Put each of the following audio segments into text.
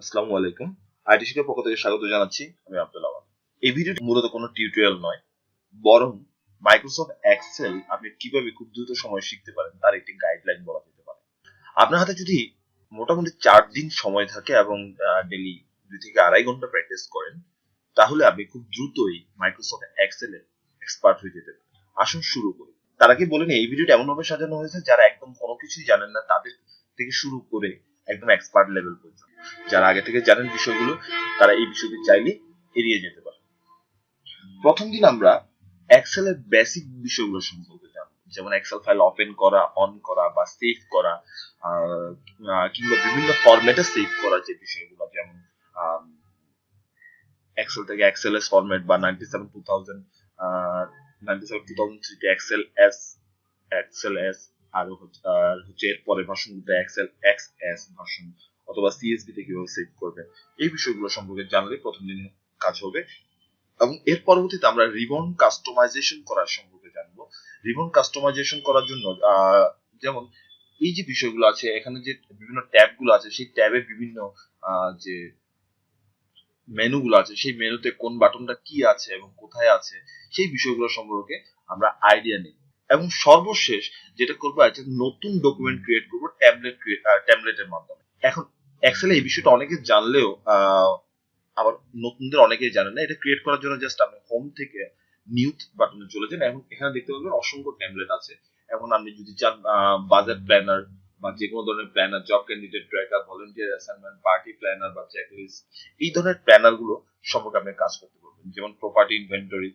আসসালামু আলাইকুম। আইটি শিক্ষার পক্ষ থেকে স্বাগত জানাচ্ছি আমি আব্দুল এই ভিডিওটি মূলত কোনো টিউটোরিয়াল নয়, বরং মাইক্রোসফট এক্সেল আপনি কীভাবে খুব দ্রুত সময় শিখতে পারেন তার একটি গাইডলাইন বলা যেতে পারে। আপনার হাতে যদি মোটামুটি চার দিন সময় থাকে এবং ডেলি দুই থেকে আড়াই ঘণ্টা প্র্যাকটিস করেন, তাহলে আপনি খুব দ্রুতই মাইক্রোসফট এক্সেলে এক্সপার্ট হয়ে যেতে পারেন। আসুন শুরু করি। তার আগে বলে এই ভিডিওটা এমনভাবে সাজানো হয়েছে যারা একদম কোনো কিছুই জানেন না, তাদের থেকে শুরু করে একদম এক্সপার্ট লেভেল পর্যন্ত। যারা আগে থেকে জানেন বিষয়গুলো, তারা এই বিষয়টি চাইলে এড়িয়ে যেতে পারে প্রথম দিন আমরা এক্সেলের বেসিক বিষয়গুলো সম্পর্কে জানব। যেমন এক্সেল ফাইল ওপেন করা অন করা বা সেভ করা কিংবা বিভিন্ন ফরম্যাটে সেভ করা যে বিষয়গুলো, যেমন এক্সেল থেকে এক্সেল এস ফরম্যাট বা ninety seven to thousand ninety seven to thousand থ্রিতে এক্সেল এস এক্সেল এস আর হচ্ছে এর পরে ভার্সনগুলোতে এক্স এস ভার্সন অথবা কীভাবে সেভ এই বিষয়গুলো সম্পর্কে জানলে প্রথম কাজ হবে। এবং এর পরবর্তীতে আমরা রিবন কাস্টমাইজেশন করার সম্পর্কে রিবন কাস্টমাইজেশন করার জন্য যেমন এই যে বিষয়গুলো আছে, এখানে যে বিভিন্ন ট্যাবগুলো আছে, সেই ট্যাবে বিভিন্ন যে মেনুগুলো আছে, সেই মেনুতে কোন বাটনটা কি আছে এবং কোথায় আছে, সেই বিষয়গুলো সম্পর্কে আমরা আইডিয়া নিই। এবং সর্বশেষ যেটা করব আছে নতুন ডকুমেন্ট ক্রিয়েট করব ট্যাবলেট ট্যাবলেটের মাধ্যমে। এখন এক্সেলে এই বিষয়টা অনেকে জানলেও আবার নতুনদের অনেকেই জানে না, এটা ক্রিয়েট করার জন্য জাস্ট আপনি হোম থেকে নিউ বাটনে চলে যান। এখন এখানে দেখতে পাবেন অসংখ্য ট্যাবলেট আছে। এখন আপনি যদি চান বাজেট প্ল্যানার বা যে কোনো ধরনের planner job candidate tracker volunteer assignment party planner বা চেকলিস্ট এই ধরনের প্ল্যানারগুলো সম্পর্কে আপনি কাজ করতে পারবেন। যেমন প্রপার্টি ইনভেন্টরি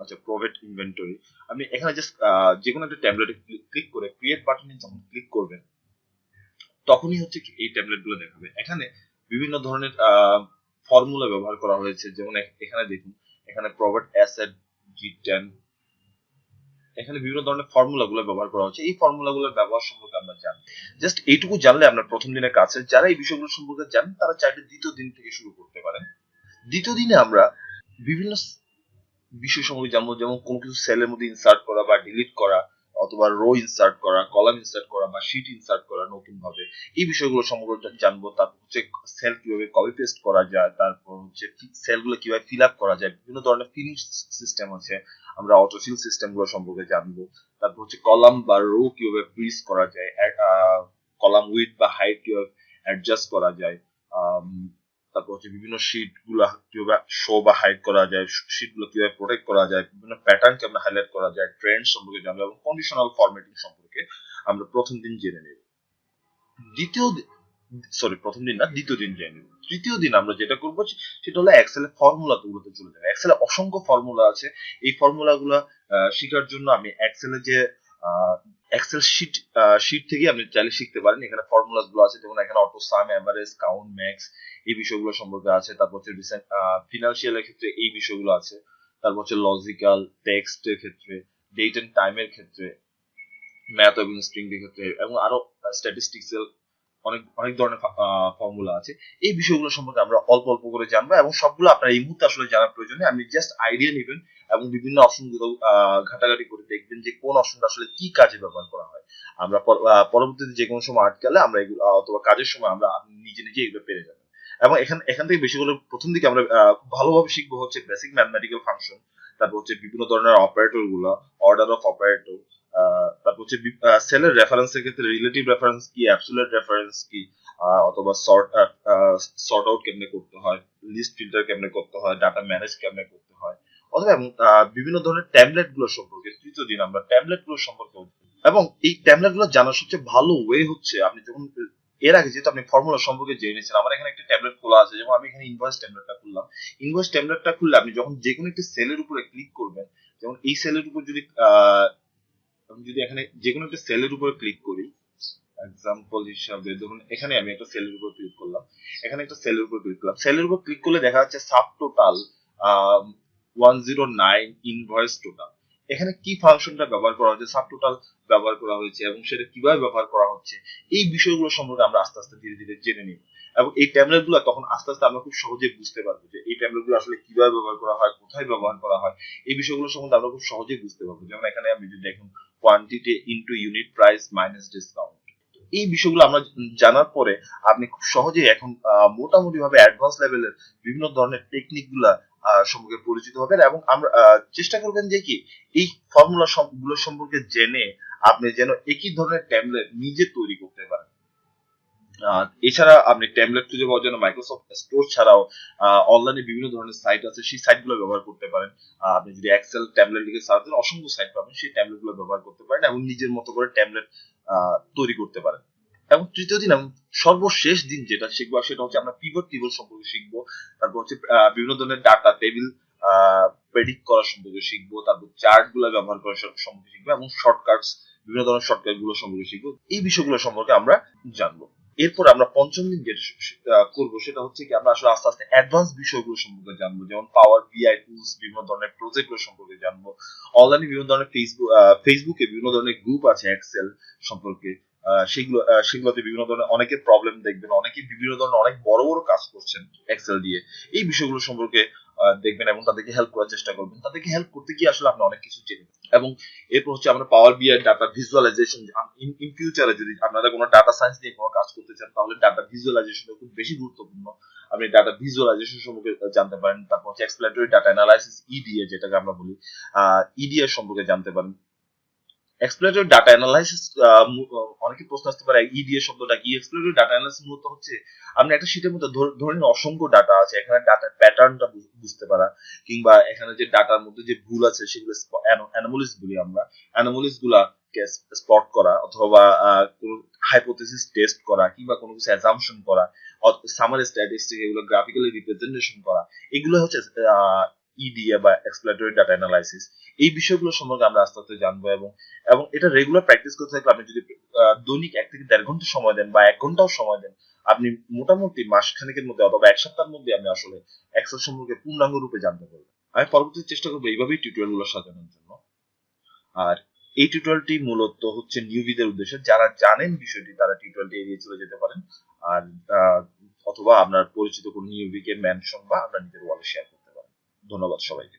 আচ্ছা প্রভেট ইনভেন্টরি আপনি এখানে জাস্ট যে কোনো একটা ট্যাবলেটে ক্লিক করে ক্রিয়েট বাটনে যখন ক্লিক করবেন, তখনই হচ্ছে এই ট্যাবলেটগুলো দেখাবে। এখানে বিভিন্ন ধরনের ফর্মুলা ব্যবহার করা হয়েছে। যেমন এখানে দেখুন, এখানে অ্যাসেট জি টেন এখানে বিভিন্ন ধরনের ফর্মুলা গুলো ব্যবহার করা হচ্ছে। এই ফর্মুলা গুলোর ব্যবহার সম্পর্কে আমরা জানি। জাস্ট এইটুকু জানলে আপনার প্রথম দিনের কাছে যারা এই বিষয়গুলো সম্পর্কে জানেন, তারা চাইলে দ্বিতীয় দিন থেকে শুরু করতে পারেন। দ্বিতীয় দিনে আমরা বিভিন্ন বিষয় সম্পর্কে জানব যেমন কোনো কিছু সেলের মধ্যে ইনসার্ট করা বা ডিলিট করা, অথবা রো ইনসার্ট করা কলাম ইনসার্ট করা বা শিট ইনসার্ট করা নতুন ভাবে এই বিষয়গুলো সম্পর্কে জানব, তারপর হচ্ছে সেল কীভাবে কপি পেস্ট করা যায়, তারপর হচ্ছে সেলগুলো কীভাবে ফিল আপ করা যায়, বিভিন্ন ধরনের ফিনিশ সিস্টেম আছে, আমরা অটোফিল সিস্টেমগুলো সম্পর্কে জানব। তারপর হচ্ছে কলাম বা রো কীভাবে ফ্রিজ করা যায় কলাম উইথ বা হাইট কীভাবে অ্যাডজাস্ট করা যায় তারপর হচ্ছে বিভিন্ন শিটগুলো কীভাবে শো বা হাইড করা যায় শিটগুলো কীভাবে প্রোটেক্ট করা যায়, বিভিন্ন প্যাটার্ন কেমন হাইলাইট করা যায় ট্রেন্ড সম্পর্কে জানব এবং কন্ডিশনাল ফরম্যাটিং সম্পর্কে আমরা প্রথম দিন জেনে নেব। দ্বিতীয় সরি প্রথম দিন না, দ্বিতীয় দিন জেনে নেব। তৃতীয় দিন আমরা যেটা করব সেটা হলো এক্সেলের ফর্মুলা গুলোতে চলে যাবে। এক্সেলে অসংখ্য ফর্মুলা আছে। এই ফর্মুলা গুলা শেখার জন্য আমি এক্সেলে যে এক্সেল শিট শিট থেকে আপনি চাইলে শিখতে পারেন। এখানে ফর্মুলাসগুলো আছে, যেমন এখানে auto sum average count max এই বিষয়গুলো সম্পর্কে আছে। তারপর হচ্ছে রিসেন্ট ফিনান্সিয়ালের ক্ষেত্রে এই বিষয়গুলো আছে। তারপর হচ্ছে লজিক্যাল টেক্সটের ক্ষেত্রে ডেট এন্ড টাইমের ক্ষেত্রে ম্যাথ এবং স্ট্রিং এর ক্ষেত্রে, এবং আরও স্ট্যাটিস্টিক্সের অনেক অনেক ধরনের ফর্মুলা আছে। এই বিষয়গুলো সম্পর্কে আমরা অল্প অল্প করে জানব এবং সবগুলো আপনার এই মুহূর্তে আসলে জানার প্রয়োজনে আপনি জাস্ট আইডিয়া নেবেন এবং বিভিন্ন অপশনগুলো ঘাটাঘাটি করে দেখবেন যে কোন অপশনটা আসলে কি কাজে ব্যবহার করা হয়। আমরা পরবর্তীতে যে কোনো সময় আটকালে আমরা এগুলো অথবা কাজের সময় আমরা নিজে নিজে এগুলো পেরে যাবেন। এবং এখান এখান থেকে বেশিগুলো প্রথম দিকে আমরা খুব ভালোভাবে শিখব হচ্ছে বেসিক ম্যাথমেটিক্যাল ফাংশন তারপর হচ্ছে বিভিন্ন ধরনের অপারেটরগুলো অর্ডার অফ অপারেটর তারপর হচ্ছে সেলের রেফারেন্সের ক্ষেত্রে রিলেটিভ রেফারেন্স কি অ্যাবসোলিউট রেফারেন্স কি অথবা সর্ট সর্ট আউট কেমনে করতে হয় লিস্ট ফিল্টার কেমনে করতে হয় ডাটা ম্যানেজ কেমনে করতে হয় অথবা বিভিন্ন ধরনের ট্যাবলেটগুলো সম্পর্কে তৃতীয় দিন আমরা ট্যাবলেটগুলো সম্পর্কে এবং এই ট্যাবলেটগুলো জানার সবচেয়ে ভালো ওয়ে হচ্ছে আপনি যখন এর আগে যেহেতু আপনি ফর্মুলা সম্পর্কে জেনে নিয়েছেন আমার এখানে একটা ট্যাবলেট খোলা আছে যেমন আমি এখানে ইনভয়েস ট্যাবলেটটা খুললাম। ইনভয়েস ট্যাবলেটটা খুললে আপনি যখন যে কোনো একটি সেলের উপরে ক্লিক করবেন যেমন এই সেলের উপর যদি আহ, আমি যদি এখানে যে কোনো একটা সেলের উপর ক্লিক করি এক্সাম্পল হিসাবে ধরুন, এখানে আমি একটা সেলের উপর ক্লিক করলাম। এখানে একটা সেলের উপর ক্লিক করলাম। সেলের উপর ক্লিক করলে দেখা যাচ্ছে sub total one zero nine invoice total এখানে কি ফাংশনটা ব্যবহার করা হচ্ছে সাব টোটাল ব্যবহার করা হয়েছে এবং সেটা কীভাবে ব্যবহার করা হচ্ছে, এই বিষয়গুলো সম্পর্কে আমরা আস্তে আস্তে ধীরে ধীরে জেনে নিব। এবং এই ট্যাবলেটগুলো তখন আস্তে আস্তে আমরা খুব সহজে বুঝতে পারব যে এই ট্যাবলেটগুলো আসলে কীভাবে ব্যবহার করা হয়, কোথায় ব্যবহার করা হয়, এই বিষয়গুলো সম্বন্ধে আমরা খুব সহজেই বুঝতে পারব। যেমন এখানে আমি যদি দেখুন quantity into unit price minus discount এই বিষয়গুলো আমরা জানার পরে আপনি খুব সহজেই এখন মোটামুটি ভাবে অ্যাডভান্স লেভেলের বিভিন্ন ধরনের টেকনিকগুলা সম্পর্কে পরিচিত হবেন এবং আমরা চেষ্টা করবেন যে কি, এই ফর্মুলা গুলো সম্পর্কে জেনে আপনি যেন একই ধরনের ট্যাবলেট নিজে তৈরি করতে পারেন। এছাড়া আপনি ট্যাবলেট খুঁজে পাওয়ার জন্য মাইক্রোসফট স্টোর ছাড়াও অনলাইনে বিভিন্ন ধরনের সাইট আছে, সেই সাইটগুলো ব্যবহার করতে পারেন। আপনি যদি এক্সেল ট্যাবলেট লিখে সার্চ দেন, অসংখ্য সাইট পাবেন, সেই ট্যাবলেটগুলো ব্যবহার করতে পারেন এবং নিজের মতো করে ট্যাবলেট তৈরি করতে পারেন। এবং তৃতীয় দিন এবং সর্বশেষ দিন যেটা শিখব, সেটা হচ্ছে আমরা পিভট টেবিল সম্পর্কে শিখব, তারপর হচ্ছে বিভিন্ন ধরনের ডাটা টেবিল প্রেডিক্ট করা সম্পর্কে শিখব, তারপর চার্ট ব্যবহার সম্পর্কে শিখব এবং শর্টকাটস বিভিন্ন ধরনের শর্টকাটগুলো সম্পর্কে শিখব, এই বিষয়গুলো সম্পর্কে আমরা জানব। এরপর আমরা পঞ্চম দিন যেটা করব, সেটা হচ্ছে কি আমরা আসলে আস্তে আস্তে অ্যাডভান্স বিষয়গুলো সম্পর্কে জানব, যেমন পাওয়ার বিআই টুলস বিভিন্ন ধরনের প্রজেক্টগুলো সম্পর্কে জানব অনলাইনে বিভিন্ন ধরনের ফেসবুক ফেসবুকে বিভিন্ন ধরনের গ্রুপ আছে এক্সেল সম্পর্কে সেগুলো সেগুলোতে বিভিন্ন ধরনের অনেকের প্রবলেম দেখবেন, অনেকে বিভিন্ন ধরনের অনেক বড় বড় কাজ করছেন এক্সেল দিয়ে। এই বিষয়গুলো সম্পর্কে দেখবেন এবং তাদেরকে হেল্প করার চেষ্টা করবেন। তাদেরকে হেল্প করতে গিয়ে আসলে আপনি অনেক কিছু জেনে এবং এরপর হচ্ছে আমরা পাওয়ার বিআই ডাটা ভিজুয়ালাইজেশন ইন ফিউচারে যদি আপনারা কোনো ডাটা সায়েন্স নিয়ে কোনো কাজ করতে চান, তাহলে ডাটা ভিজুয়ালাইজেশন খুব বেশি গুরুত্বপূর্ণ। আপনি ডাটা ভিজুয়ালাইজেশন সম্পর্কে জানতে পারেন। তারপর হচ্ছে এক্সপ্লেনেটরি ডাটা অ্যানালাইসিস ইডিএ যেটাকে আমরা বলি ইডিএ সম্পর্কে জানতে পারেন। এক্সপ্লেনেটরি ডাটা অ্যানালাইসিস অনেকে প্রশ্ন আসতে পারে ইডিএ শব্দটা কি? এক্সপ্লেনেটরি ডাটা অ্যানালাইসিস মূলত হচ্ছে আপনি একটা শীটের মধ্যে ধর- ধরে নিন অসংখ্য ডাটা আছে, এখানে ডাটার প্যাটার্নটা বুঝতে পারা, কিংবা এখানে যে ডাটার মধ্যে যে ভুল আছে, সেগুলো অ্যানোমলিস বলি আমরা অ্যানোমলিস গুলাকে স্পট করা, অথবা কোনো হাইপোথেসিস টেস্ট করা, কিংবা কোনো কিছু অ্যাজাম্পশন করা সামার স্ট্যাটিস্টিক এগুলো গ্রাফিক্যালি রিপ্রেজেন্টেশন করা, এগুলো হচ্ছে ইডিএ বা এক্সপ্লেনেটরি ডাটা অ্যানালাইসিস এই বিষয়গুলো সম্পর্কে আমরা আস্তে আস্তে জানব এবং এবং এটা রেগুলার প্র্যাকটিস করতে থাকলে আপনি যদি দৈনিক এক থেকে দেড় ঘণ্টা সময় দেন বা এক ঘন্টাও সময় দেন, আপনি মোটামুটি মাসখানেকের মধ্যে অথবা এক সপ্তাহের মধ্যে আপনি আসলে এক্সেল সম্পর্কে পূর্ণাঙ্গ রূপে জানতে পারবেন। আমি পরবর্তীতে চেষ্টা করব এইভাবেই টিউটোরিয়ালগুলো সাজানোর জন্য। আর এই টিউটোরিয়ালটি মূলত হচ্ছে নিউবিদের উদ্দেশ্যে, যারা জানেন বিষয়টি তারা টিউটোরিয়ালটি এড়িয়ে চলে যেতে পারেন। আর অথবা আপনার পরিচিত কোনো নিউবিকে মেনশন বা আপনার নিজের ওয়ালে শেয়ার ধন্যবাদ সবাইকে।